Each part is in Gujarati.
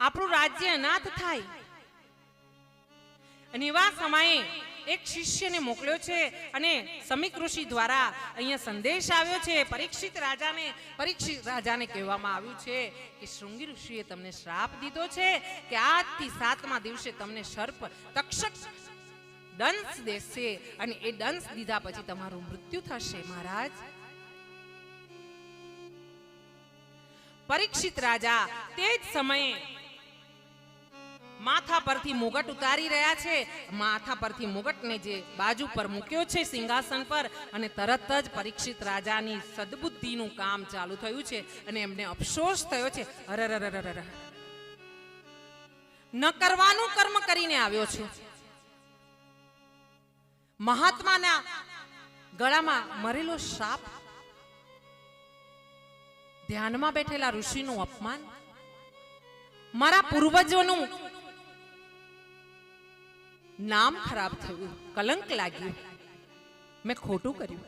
આપણું રાજ્ય અનાથ થાય. અને એવા સમયે એક શિષ્યને મોકલ્યો છે અને સમીક ઋષિ દ્વારા અહીંયા સંદેશ આવ્યો છે. પરીક્ષિત રાજાને પરીક્ષિત રાજાને કહેવામાં આવ્યું છે કે શૃંગી ઋષિએ તમને શ્રાપ દીધો છે કે આજથી સાતમા દિવસે તમને સર્પ તક્ષક દંશ દેશે અને એ દંશ દીધા પછી તમારું મૃત્યુ થશે મહારાજ. પરીક્ષિત રાજા તે જ સમયે માથા પરથી મુગટ ઉતારી રહ્યા છે. માથા પરથી મુગટને જે બાજુ પર મૂક્યો છે સિંહાસન પર અને તરત જ પરીક્ષિત રાજાની સદબુદ્ધિનું કામ ચાલુ થયું છે અને એમને અફસોસ થયો છે. ન કરવાનું કર્મ કરીને આવ્યો છે. મહાત્માના ગળામાં મરેલો સાપ. ધ્યાનમાં બેઠેલા ઋષિનું અપમાન. મારા પૂર્વજોનું નામ ખરાબ થયું, કલંક લાગ્યું. મેં ખોટું કર્યું.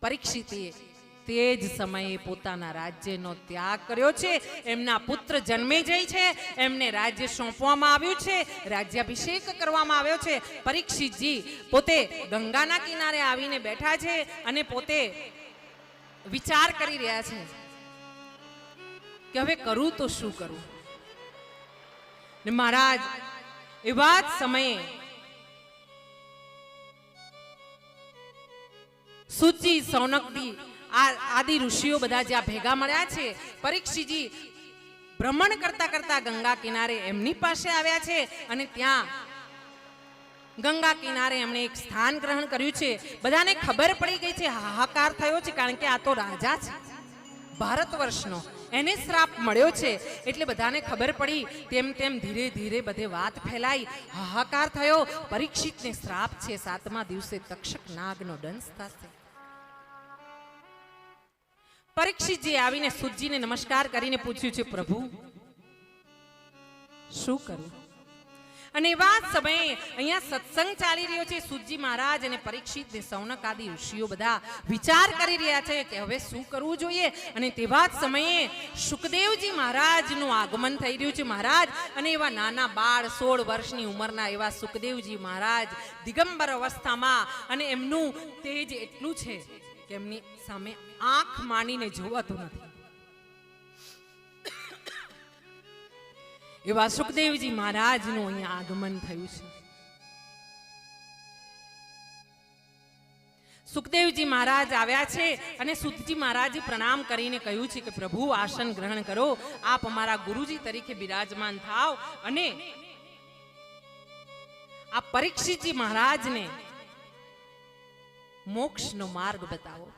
પરીક્ષિતે તે જ સમયે પોતાના રાજ્યનો ત્યાગ કર્યો છે. એમના પુત્ર જન્મે જાય છે. એમને રાજ્ય સોંપવામાં આવ્યું છે. રાજ્યાભિષેક કરવામાં આવ્યો છે. પરીક્ષિતજી પોતે ગંગાના કિનારે આવીને બેઠા છે અને પોતે વિચાર કરી રહ્યા છે કે હવે કરું તો શું કરું? ને મહારાજ એવા જ સમયે સુચી, સૌનકદી આદિ ઋષિઓ બધા જ્યાં ભેગા મળ્યા છે પરીક્ષિજી ભ્રમણ કરતા કરતા ગંગા કિનારે એમની પાસે આવ્યા છે અને ત્યાં ગંગા કિનારે એમણે એક સ્થાન ગ્રહણ કર્યું છે. બધાને ખબર પડી ગઈ છે, હાહાકાર થયો છે, કારણ કે આ તો રાજા છે. ભારત વર્ષનો. એને શ્રાપ મળ્યો છે. એટલે બધાને ખબર પડી, તેમ તેમ ધીરે ધીરે બધે વાત ફેલાઈ. હાહાકાર થયો. પરીક્ષિતને શ્રાપ છે. સાતમા દિવસે તક્ષક નાગનો દંશ થશે. પરીક્ષિતજી આવીને સુજીને નમસ્કાર કરીને પૂછ્યું છે, પ્રભુ, શું કરું? અને એવા સમયે અહીંયા સત્સંગ ચાલી રહ્યો છે. સુજી મહારાજ અને પરીક્ષિત ને સૌનક આદિ ઋષિઓ બધા વિચાર કરી રહ્યા છે કે હવે શું કરવું જોઈએ? અને તેવા જ સમયે સુખદેવજી મહારાજનું આગમન થઈ રહ્યું છે. મહારાજ અને એવા નાના બાળ સોળ વર્ષની ઉંમરના એવા સુખદેવજી મહારાજ દિગંબર અવસ્થામાં અને એમનું તેજ એટલું છે કે એમની સામે આંખ માનીને જોવાતું નથી. એવા સુખદેવજી મહારાજનું અહીંયા આગમન થયું છે. સુખદેવજી મહારાજ આવ્યા છે અને સુતજી મહારાજે પ્રણામ કરીને કહ્યું છે કે પ્રભુ આસન ગ્રહણ કરો, આપ અમારા ગુરુજી તરીકે બિરાજમાન થાવ અને આ પરીક્ષિતજી મહારાજને મોક્ષનો માર્ગ બતાવો.